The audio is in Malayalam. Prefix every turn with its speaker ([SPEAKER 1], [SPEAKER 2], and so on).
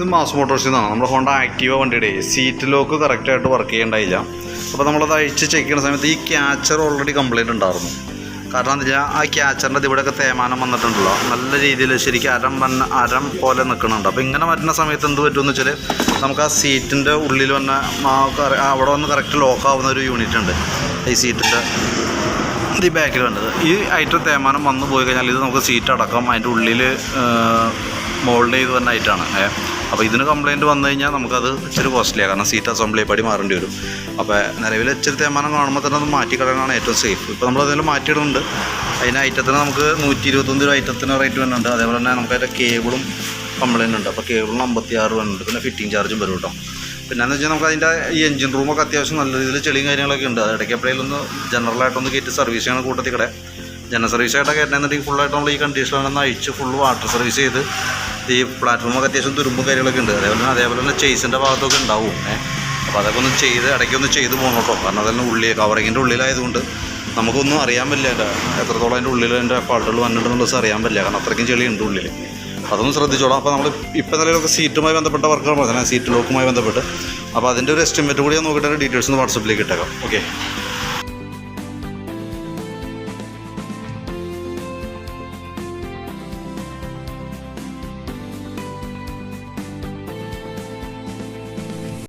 [SPEAKER 1] ഇത് മാസ് മോട്ടോഴ്സിൽ നിന്നാണ് നമ്മുടെ ഹോണ്ട ആക്റ്റീവ വണ്ടിയുടെ സീറ്റ് ലോക്ക് കറക്റ്റായിട്ട് വർക്ക് ചെയ്യേണ്ടായില്ല അപ്പോൾ നമ്മളത് അഴിച്ച് ചെക്ക് ചെയ്യുന്ന സമയത്ത് ഈ ക്യാച്ചർ ഓൾറെഡി കംപ്ലൈന്റ് ഉണ്ടായിരുന്നു. കാരണം എന്താ വെച്ചാൽ ആ ക്യാച്ചറിന്റെ ഇവിടെയൊക്കെ തേമാനം വന്നിട്ടുണ്ടല്ലോ. നല്ല രീതിയിൽ ശരിക്കും അരം വന്ന അരം പോലെ നിൽക്കുന്നുണ്ട് അപ്പോൾ ഇങ്ങനെ വരുന്ന സമയത്ത് എന്ത് പറ്റുമെന്ന് വെച്ചാൽ നമുക്ക് ആ സീറ്റിന്റെ ഉള്ളിൽ വന്ന അവിടെ വന്ന് കറക്റ്റ് ലോക്ക് ആവുന്ന ഒരു യൂണിറ്റ് ഉണ്ട്. ഈ സീറ്റിന്റെ ഈ ബാക്കിൽ വേണ്ടത് ഈ ഐറ്റം തേമാനം വന്നു പോയി കഴിഞ്ഞാൽ ഇത് നമുക്ക് സീറ്റ് അടക്കം അതിന്റെ ഉള്ളിൽ മോൾഡ് ചെയ്ത് വന്ന ആയിട്ടാണ് ഏ അപ്പോൾ ഇതിന് കംപ്ലയിന്റ് വന്നു കഴിഞ്ഞാൽ നമുക്കത് ഇച്ചിരി കോസ്റ്റ്ലിയാണ് കാരണം സീറ്റ് അസംബ്ലി പടി മാറേണ്ടി വരും. അപ്പോൾ നിലവിൽ ഇച്ചിരി തേമാനം കാണുമ്പോൾ തന്നെ അത് മാറ്റി കളയാനാണ് ഏറ്റവും സേഫ് ഇപ്പോൾ നമ്മൾ അതിൽ മാറ്റിയിടുന്നുണ്ട്. അതിന് ഐറ്റത്തിന് നമുക്ക് നൂറ്റി ഇരുപത്തൊന്ന് രൂപ ഐറ്റത്തിന് റേറ്റ് വരുന്നുണ്ട്. അതേപോലെ തന്നെ നമുക്ക് അതിന്റെ കേബിളും കംപ്ലയിന്റ് ഉണ്ട്. അപ്പോൾ കേബിളിന് അമ്പത്തി ആറ് വരുന്നുണ്ട്. പിന്നെ ഫിറ്റിംഗ് ചാർജും വരും കേട്ടോ പിന്നെ എന്ന് വെച്ചാൽ നമുക്ക് അതിന്റെ ഈ എഞ്ചിൻ റൂമൊക്കെ അത്യാവശ്യം നല്ല രീതിയിൽ ചെളിയും കാര്യങ്ങളൊക്കെ ഉണ്ട്. അത് ഇടയ്ക്ക് എപ്പോഴേലും ഒന്ന് ജനറലായിട്ടൊന്ന് കയറ്റി സർവീസ് ചെയ്യണം കൂട്ടത്തിൽ കൂടെ ജനറൽ സർവീസ് ആയിട്ടൊക്കെ കയറ്റണമെന്നുണ്ടെങ്കിൽ ഫുള്ളായിട്ട് നമ്മൾ ഈ കണ്ടീഷനിലൊന്ന് അഴിച്ച് ഫുൾ വാട്ടർ സർവീസ് ചെയ്ത് ഈ പ്ലാറ്റ്ഫോമൊക്കെ അത്യാവശ്യം തുരുമ്പും കാര്യങ്ങളൊക്കെ ഉണ്ട്. അതേപോലെ തന്നെ അതേപോലെ തന്നെ ചേസിന്റെ ഭാഗത്തൊക്കെ ഉണ്ടാവും. ഏഹ് അപ്പോൾ അതൊക്കെ ഒന്ന് ചെയ്ത് ഇടയ്ക്കൊന്ന് ചെയ്ത് പോകണം കേട്ടോ. കാരണം അതെല്ലാം ഉള്ളിൽ കവറിങ്ങിന്റെ ഉള്ളിലായതുകൊണ്ട് നമുക്കൊന്നും അറിയാൻ പറ്റില്ല എന്റെ എത്രത്തോളം അതിന്റെ ഉള്ളിൽ അതിന്റെ ഫാൾട്ടുകൾ വന്നിട്ടുണ്ടെന്നുള്ളത് അറിയാൻ പറ്റില്ല. കാരണം അത്രയ്ക്കും ചെളിയുണ്ട് ഉള്ളിൽ. അതൊന്ന് ശ്രദ്ധിച്ചോളാം. അപ്പോൾ നമ്മൾ ഇപ്പം നിലയിലൊക്കെ സീറ്റുമായി ബന്ധപ്പെട്ട വർക്കുകൾ പറഞ്ഞാൽ സീറ്റ് ലോക്കുമായി ബന്ധപ്പെട്ട്. അപ്പോൾ അതിന്റെ ഒരു എസ്റ്റിമേറ്റ് കൂടി ഞാൻ നോക്കിയിട്ട് ഡീറ്റെയിൽസ് ഒന്ന് വാട്സപ്പിലേക്ക് ഇട്ടേക്കാം. ഓക്കെ